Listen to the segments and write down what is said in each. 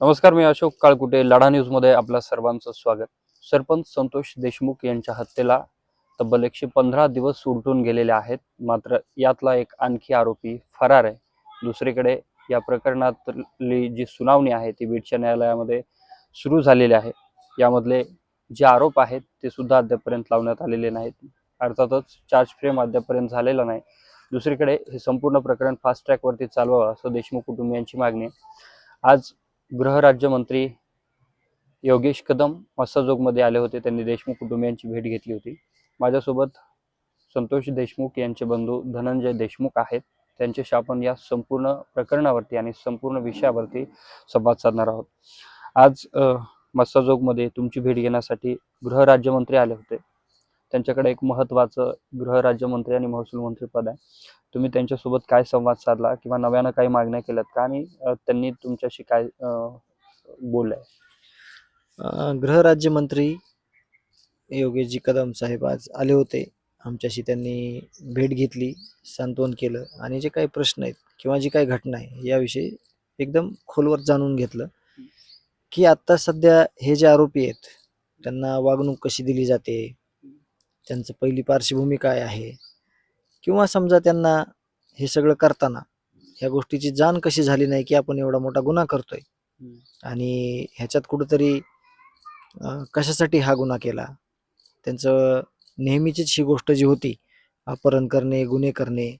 नमस्कार मी अशोक काळकुटे लढा न्यूजमध्ये आपल्या सर्वांचं स्वागत. सरपंच संतोष देशमुख यांच्या हत्येला तब्बल एकशे पंधरा दिवस उलटून गेलेले आहेत. मात्र यातला एक आणखी आरोपी फरार आहे. दुसरीकडे या प्रकरणातली जी सुनावणी आहे ती बीडच्या न्यायालयामध्ये सुरू झालेली आहे. यामधले जे आरोप आहेत ते सुद्धा अद्यापर्यंत लावण्यात आलेले नाहीत. अर्थातच चार्ज फ्रेम अद्यापर्यंत झालेला नाही. दुसरीकडे हे संपूर्ण प्रकरण फास्ट ट्रॅकवरती चालवावं असं देशमुख कुटुंबियांची मागणी आहे. आज गृहराज्यमंत्री योगेश कदम मस्साजोगमध्ये आले होते. त्यांनी देशमुख कुटुंबियांची भेट घेतली होती. माझ्यासोबत संतोष देशमुख यांचे बंधू धनंजय देशमुख आहेत. त्यांच्याशी आपण या संपूर्ण प्रकरणावरती आणि संपूर्ण विषयावरती संवाद साधणार आहोत. आज मत्स्यजोगमध्ये मस्साजोगमध्ये तुमची भेट घेण्यासाठी गृहराज्यमंत्री आले होते. त्यांच्याकडे एक महत्त्वाचं गृहराज्यमंत्री आणि महसूल मंत्री पद आहे. तुम्ही त्यांच्यासोबत काय संवाद साधला किंवा नव्यानं काही मागण्या केल्यात का? आणि त्यांनी तुमच्याशी काय अ, बोललंय? गृहराज्यमंत्री योगेशजी कदम साहेब आज आले होते. आमच्याशी त्यांनी भेट घेतली सांत्वन केलं आणि जे काही प्रश्न आहेत किंवा जी काही घटना आहे याविषयी एकदम खोलवर जाणून घेतलं की आत्ता सध्या हे जे आरोपी आहेत त्यांना वागणूक कशी दिली जाते? त्यांचं पहिली पार्श्वभूमी काय आहे? किंवा समजा त्यांना हे सगळं करताना ह्या गोष्टीची जाण कशी झाली नाही की आपण एवढा मोठा गुन्हा करतोय? आणि ह्याच्यात कुठंतरी कशासाठी हा गुन्हा केला? त्यांचं नेहमीचीच ही गोष्ट जी होती अपहरण करणे गुन्हे करणे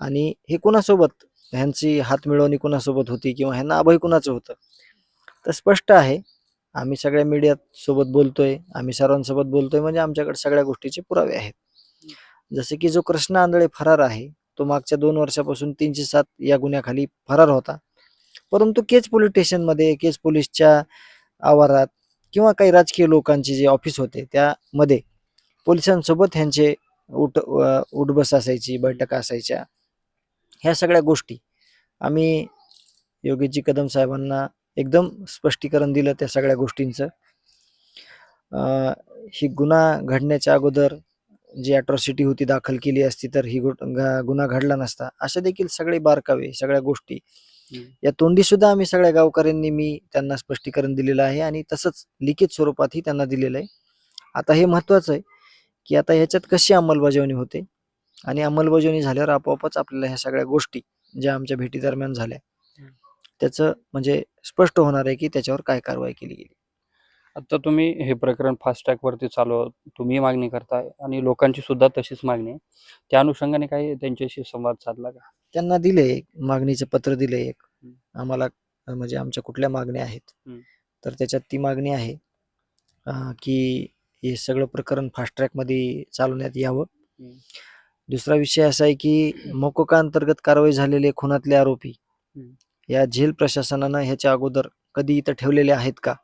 आणि हे कुणासोबत? ह्यांची हात मिळवणी कुणासोबत होती किंवा ह्यांना अभय कुणाचं होतं? तर स्पष्ट आहे आम्ही सगळ्या मीडियात सोबत बोलतोय आम्ही सर्वांसोबत बोलतोय म्हणजे आमच्याकडे सगळ्या गोष्टीचे पुरावे आहेत. जसे की जो कृष्ण आंधळे फरार आहे तो मागच्या दोन वर्षापासून तीनशे सात या गुन्ह्याखाली फरार होता. परंतु केज पोलीस स्टेशनमध्ये केज पोलीसच्या आवारात किंवा काही राजकीय लोकांचे जे ऑफिस होते त्यामध्ये पोलिसांसोबत ह्यांचे उठ उठबस असायची बैठका असायच्या. ह्या सगळ्या गोष्टी आम्ही योगीजी कदम साहेबांना एकदम स्पष्टीकरण दिलं त्या सगळ्या गोष्टींचं. अ, ही गुन्हा घडण्याच्या अगोदर जी अट्रॉसिटी होती दाखल केली असती तर ही गुन्हा घडला नसता. अशा देखील सगळे बारकावे सगळ्या गोष्टी. या तोंडी सुद्धा आम्ही सगळ्या गावकऱ्यांनी मी त्यांना स्पष्टीकरण दिलेलं आहे आणि तसंच लिखित स्वरूपातही त्यांना दिलेलं आहे. आता हे महत्वाचं आहे की आता ह्याच्यात कशी अंमलबजावणी होते? आणि अंमलबजावणी झाल्यावर आपोआपच आपल्याला ह्या सगळ्या गोष्टी ज्या आमच्या भेटी दरम्यान झाल्या त्याचं म्हणजे स्पष्ट होणार आहे की त्याच्यावर काय कारवाई केली गेली आता तुम्ही हे प्रकरण फास्ट ट्रॅकवरती चालव तुम्ही मागणी करताय आणि लोकांची सुद्धा तशीच मागणी आहे त्या अनुषंगाने काही त्यांच्याशी संवाद साधला का त्यांना दिले एक मागणीचं पत्र दिले एक. आम्हाला अं, म्हणजे आमच्या कुठल्या मागण्या आहेत हम्म. तर त्याच्यात ती मागणी आहे अं, की हे सगळं प्रकरण फास्ट ट्रॅकमध्ये चालवण्यात यावं हम्म. दुसरा विषय असा आहे की मोकोका अंतर्गत कारवाई झालेले खुनातले आरोपी हम्म. या झेल प्रशासनानं ह्याच्या अगोदर कधी इथं ठेवलेले आहेत का.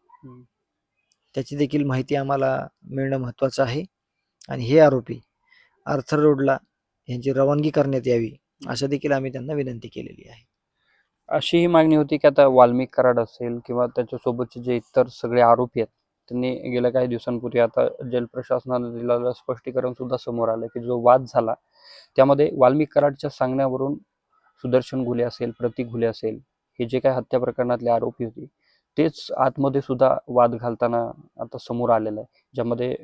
त्याची देखील माहिती आम्हाला मिळणं महत्त्वाचं आहे. आणि हे आरोपी आर्थर रोडला यांची रवानगी करण्यात यावी असं देखील आम्ही त्यांना विनंती केलेली आहे. अशी ही मागणी होती की आता वाल्मिक कराड असेल किंवा त्याच्यासोबतचे जे इतर सगळे आरोपी आहेत त्यांनी गेल्या काही दिवसांपूर्वी आता जेल प्रशासनाने दिलेलं स्पष्टीकरण सुद्धा समोर आलं की जो वाद झाला त्यामध्ये वाल्मिक कराडच्या सांगण्यावरून सुदर्शन घुले असेल प्रतीक घुले असेल हे जे काही हत्या प्रकरणातले आरोपी होते तेच आतमध्ये सुद्धा वाद घालताना आता समोर आलेलं आहे ज्यामध्ये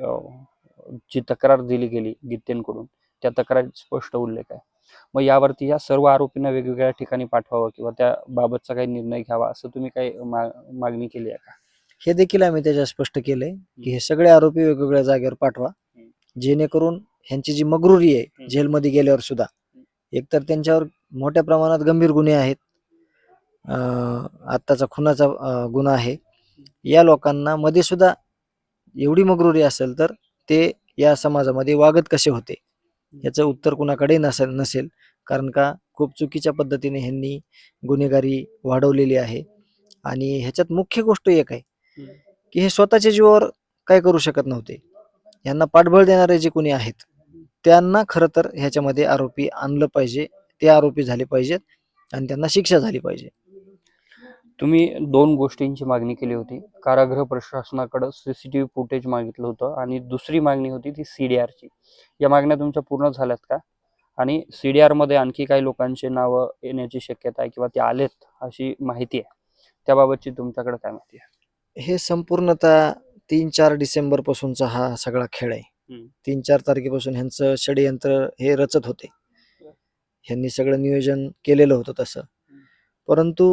जी तक्रार दिली गेली गीतेंकडून त्या तक्रारीत स्पष्ट उल्लेख आहे. मग यावरती या सर्व आरोपींना वेगवेगळ्या ठिकाणी पाठवावं किंवा त्याबाबतचा काही निर्णय घ्यावा असं तुम्ही काही मा मागणी केली आहे का? हे देखील आम्ही त्याच्यात स्पष्ट केलंय की हे सगळे आरोपी वेगवेगळ्या जागेवर पाठवा जेणेकरून ह्यांची जी मगरुरी आहे. जेलमध्ये गेल्यावर सुद्धा एकतर त्यांच्यावर मोठ्या प्रमाणात गंभीर गुन्हे आहेत. आत्ताचा खुनाचा गुन्हा आहे. या लोकांना मध्ये सुद्धा एवढी मगरुरी असेल तर ते या समाजामध्ये वागत कसे होते? याचं उत्तर कुणाकडे नसेल नसेल. कारण का खूप चुकीच्या पद्धतीने ह्यांनी गुन्हेगारी वाढवलेली आहे. आणि ह्याच्यात मुख्य गोष्ट एक आहे की हे स्वतःच्या जीवावर काय करू शकत नव्हते. यांना पाठबळ देणारे जे कोणी आहेत त्यांना खरं तर ह्याच्यामध्ये आरोपी आणलं पाहिजे. ते आरोपी झाले पाहिजेत आणि त्यांना शिक्षा झाली पाहिजे. तुम्ही दोन गोष्टींची मागणी केली होती. कारागृह प्रशासनाकडे सीसीटीव्ही फुटेज मागितलं होतं आणि दुसरी मागणी होती ती सीडीआरची या मागण्या तुमच्या पूर्ण झाल्यात का? आणि सीडीआरमध्ये आणखी काही लोकांचे नावं येण्याची शक्यता आहे किंवा ते आलेत अशी माहिती आहे. त्याबाबतची तुमच्याकडे काय माहिती आहे? हे संपूर्णतः तीन चार डिसेंबर पासूनचा हा सगळा खेळ आहे. तीन चार तारखेपासून ह्यांचं षडयंत्र हे रचत होते. ह्यांनी सगळं नियोजन केलेलं होतं तसं परंतु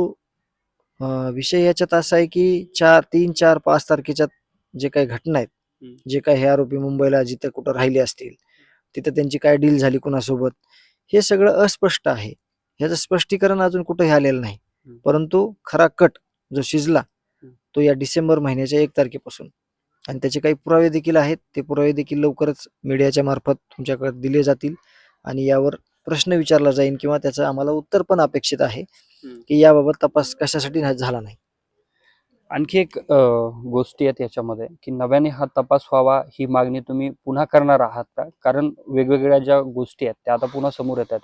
विषय याच्यात असा आहे की चार तीन चार पाच तारखेच्या जे काही घटना आहेत. जे काही हे आरोपी मुंबईला जिथं कुठं राहिले असतील तिथं त्यांची काय डील झाली कुणासोबत हे सगळं अस्पष्ट आहे ह्याचं स्पष्टीकरण अजून कुठंही आलेलं नाही. परंतु खरा कट जो शिजला. तो या डिसेंबर महिन्याच्या एक तारखेपासून आणि त्याचे काही पुरावे देखील आहेत ते पुरावे देखील लवकरच मीडियाच्या मार्फत तुमच्याकडे दिले जातील आणि यावर प्रश्न विचारला जाईल किंवा त्याचं आम्हाला उत्तर पण अपेक्षित आहे. की याबाबत तपास कशासाठी झाला नाही. आणखी एक गोष्टी आहेत याच्यामध्ये की नव्याने हा तपास व्हावा ही मागणी तुम्ही पुन्हा करणार आहात का? कारण वेगवेगळ्या ज्या गोष्टी आहेत त्या आता पुन्हा समोर येतात.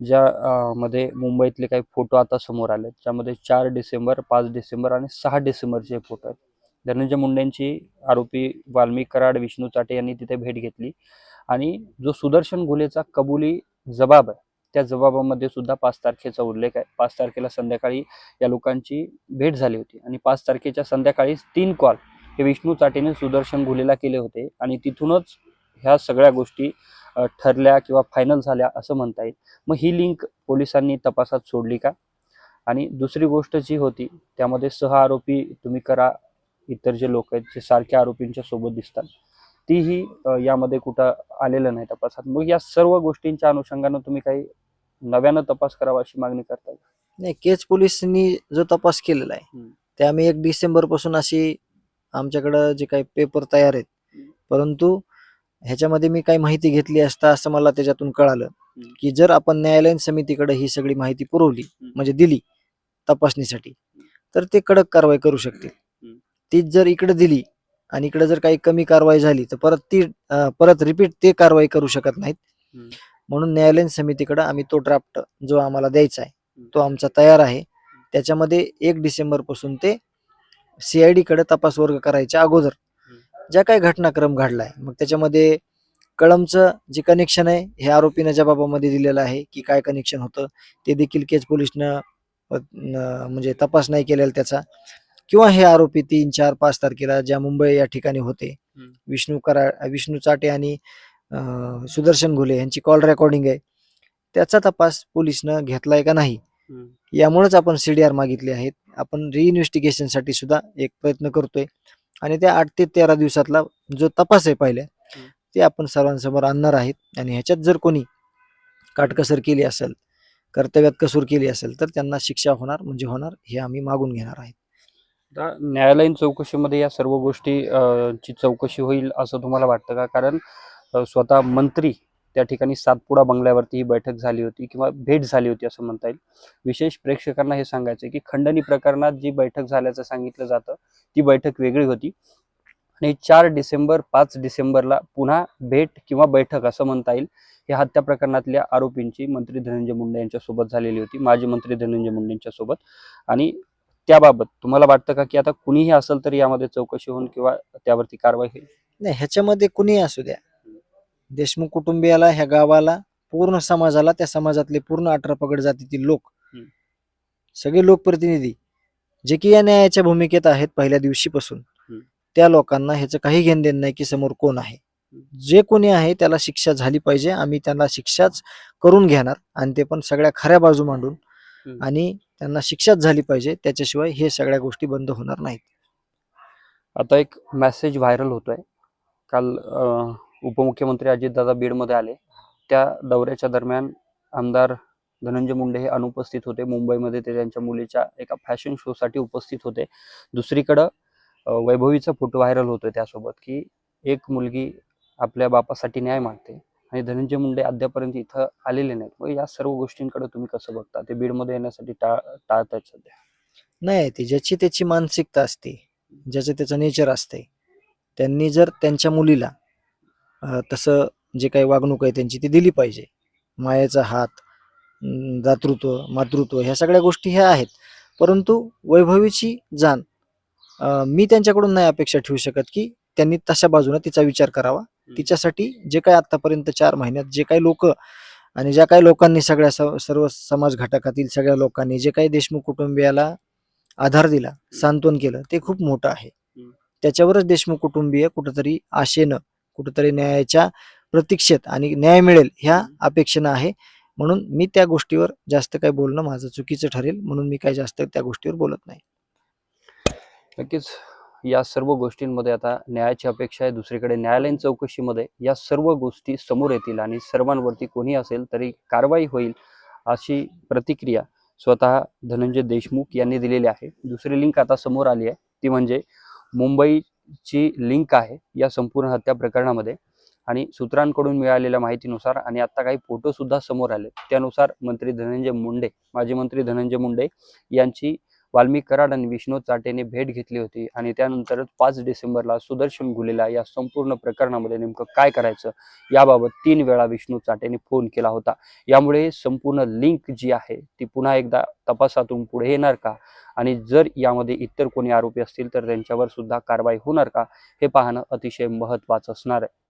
ज्या मध्ये मुंबईतले काही फोटो आता समोर आले ज्यामध्ये चार डिसेंबर पाच डिसेंबर आणि सहा डिसेंबरचे फोटो आहेत. धनंजय मुंडेंची आरोपी वाल्मिक कराड विष्णू चाटे यांनी तिथे भेट घेतली. आणि जो सुदर्शन घुलेचा कबुली जबाब आहे. त्या जबाबामध्ये सुद्धा पाच तारखेचा उल्लेख आहे. पाच तारखेला संध्याकाळी या लोकांची भेट झाली होती. आणि पाच तारखेच्या संध्याकाळी तीन कॉल हे विष्णू चाटेने सुदर्शन घुलेला केले होते. आणि तिथूनच ह्या सगळ्या गोष्टी ठरल्या किंवा फायनल झाल्या असं म्हणता येईल. मग ही लिंक पोलिसांनी तपासात सोडली का? आणि दुसरी गोष्ट जी होती त्यामध्ये सह आरोपी तुम्ही करा. इतर जे लोक आहेत जे सारख्या आरोपींच्या सोबत दिसतात. तीही यामध्ये कुठं आलेलं नाही तपासात मग या सर्व गोष्टींच्या अनुषंगानं तुम्ही काही नव्यानं तपास करावा अशी मागणी करताय नाही केज पोलिसांनी जो तपास केलेला आहे. ते आम्ही एक डिसेंबरपासून अशी आमच्याकडं जे काही पेपर तयार आहेत. परंतु ह्याच्यामध्ये मी काही माहिती घेतली असता असं मला त्याच्यातून कळालं. की जर आपण न्यायालयीन समितीकडे ही सगळी माहिती पुरवली. म्हणजे दिली तपासणीसाठी तर ते कडक कारवाई करू शकतील. तीच जर इकडे दिली आणि इकडे जर काही कमी कारवाई झाली तर परत ती परत रिपीट ते कारवाई करू शकत नाहीत. म्हणून न्यायालयीन समितीकडे आम्ही तो ड्राफ्ट जो आम्हाला द्यायचा आहे. तो आमचा तयार आहे त्याच्यामध्ये एक डिसेंबरपासून ते सीआयडी कडे तपास वर्ग करायच्या अगोदर ज्या काही घटनाक्रम घडलाय मग त्याच्यामध्ये कळमचं जे कनेक्शन आहे हे आरोपीनं जबाबामध्ये दिलेलं आहे की काय कनेक्शन होतं ते देखील केज पोलिसनं म्हणजे तपास नाही केलेला त्याचा किंवा हे आरोपी तीन चार पाच तारखेला ज्या मुंबई या ठिकाणी होते. विष्णू करा विष्णू चाटे आणि सुदर्शन घुले यांची कॉल रेकॉर्डिंग आहे. त्याचा तपास पोलिसनं घेतलाय का नाही? यामुळेच आपण सीडीआर मागितले आहेत. आपण रिइन्व्हेस्टिगेशनसाठी सुद्धा एक प्रयत्न करतोय. आणि त्या आठ ते तेरा दिवसातला जो तपास आहे पहिल्या. ते आपण सर्वांसमोर आणणार आहेत. आणि ह्याच्यात जर कोणी काटकसर केली असेल कर्तव्यात कसूर केली असेल तर त्यांना शिक्षा होणार म्हणजे होणार हे आम्ही मागून घेणार आहेत. आता न्यायालयीन चौकशीमध्ये या सर्व गोष्टी ची चौकशी होईल असं तुम्हाला वाटतं का? कारण स्वतः मंत्री त्या ठिकाणी सातपुडा बंगल्यावरती ही बैठक झाली होती किंवा भेट झाली होती असं म्हणता येईल. विशेष प्रेक्षकांना हे सांगायचं की खंडणी प्रकरणात जी बैठक झाल्याचं सांगितलं जातं ती बैठक वेगळी होती. आणि चार डिसेंबर पाच डिसेंबरला पुन्हा भेट किंवा बैठक असं म्हणता येईल. हे हत्या प्रकरणातल्या आरोपींची मंत्री धनंजय मुंडे यांच्यासोबत झालेली होती माजी मंत्री धनंजय मुंडे यांच्यासोबत आणि त्याबाबत तुम्हाला वाटतं का की आता कुणीही असेल तरी यामध्ये चौकशी होऊन किंवा त्यावरती कारवाई होईल नाही ह्याच्यामध्ये कुणी असू द्या देशमुख कुटुंबियाला ह्या गावाला पूर्ण समाजाला त्या समाजातले पूर्ण अठरा पगड जातीतील लोक. सगळे लोकप्रतिनिधी जे की या न्यायाच्या भूमिकेत आहेत पहिल्या दिवशीपासून. त्या लोकांना ह्याचं काही घेण देण नाही की समोर कोण आहे जे कोणी आहे त्याला शिक्षा झाली पाहिजे आम्ही त्यांना शिक्षाच करून घेणार आणि ते पण सगळ्या खऱ्या बाजू मांडून. आणि त्यांना शिक्षाच झाली पाहिजे. त्याच्याशिवाय हे सगळ्या गोष्टी बंद होणार नाहीत. आता एक मेसेज व्हायरल होतोय. काल उपमुख्यमंत्री अजितदादा बीडमध्ये आले. त्या दौऱ्याच्या दरम्यान आमदार धनंजय मुंडे हे अनुपस्थित होते. मुंबईमध्ये ते त्यांच्या मुलीच्या एका फॅशन शोसाठी उपस्थित होते. दुसरीकडं वैभवीचा फोटो व्हायरल होतोय त्यासोबत की एक मुलगी आपल्या बापासाठी न्याय मागते. आणि धनंजय मुंडे अद्यापर्यंत इथं आलेले नाहीत. मग या सर्व गोष्टींकडे तुम्ही कसं बघता? ते बीडमध्ये येण्यासाठी टाळ टाळतायत सध्या. नाही ती ज्याची त्याची मानसिकता असते ज्याचं त्याचं नेचर असते त्यांनी जर त्यांच्या मुलीला तसं जे काही वागणूक आहे त्यांची ती दिली पाहिजे. मायेचा हात दातृत्व मातृत्व ह्या सगळ्या गोष्टी ह्या आहेत. परंतु वैभवीची जाण मी त्यांच्याकडून नाही अपेक्षा ठेवू शकत की त्यांनी तशा बाजूने तिचा विचार करावा. तिच्यासाठी जे काही आतापर्यंत चार महिन्यात जे काही लोक आणि ज्या काही लोकांनी सगळ्या सर्व समाज घटकातील सगळ्या लोकांनी जे काही देशमुख कुटुंबियाला आधार दिला सांत्वन केलं ते खूप मोठं आहे. त्याच्यावरच देशमुख कुटुंबीय कुठंतरी आशेनं कुठंतरी न्यायाच्या प्रतीक्षेत आणि न्याय मिळेल ह्या अपेक्षेनं आहे. म्हणून मी त्या गोष्टीवर जास्त काही बोलणं माझं चुकीचं ठरेल म्हणून मी काही जास्त त्या गोष्टीवर बोलत नाही. नक्कीच. या सर्व गोष्टींमध्ये आता न्यायाची अपेक्षा आहे. दुसरीकडे न्यायालयीन चौकशीमध्ये या सर्व गोष्टी समोर येतील आणि सर्वांवरती कोणी असेल तरी कारवाई होईल अशी प्रतिक्रिया स्वतः धनंजय देशमुख यांनी दिलेली आहे. दुसरी लिंक आता समोर आली आहे. ती म्हणजे मुंबईची लिंक आहे या संपूर्ण हत्या प्रकरणामध्ये आणि सूत्रांकडून मिळालेल्या माहितीनुसार आणि आता काही फोटोसुद्धा समोर आले. त्यानुसार मंत्री धनंजय मुंडे माजी मंत्री धनंजय मुंडे यांची वाल्मिक कराड आणि विष्णू चाटेने भेट घेतली होती आणि त्यानंतरच पाच डिसेंबरला सुदर्शन घुलेला या संपूर्ण प्रकरणामध्ये नेमकं काय करायचं याबाबत तीन वेळा विष्णू चाटेने फोन केला होता. यामुळे संपूर्ण लिंक जी आहे ती पुन्हा एकदा तपासातून पुढे येणार का? आणि जर यामध्ये इतर कोणी आरोपी असतील तर त्यांच्यावर सुद्धा कारवाई होणार का? हे पाहणं अतिशय महत्त्वाचं असणार आहे.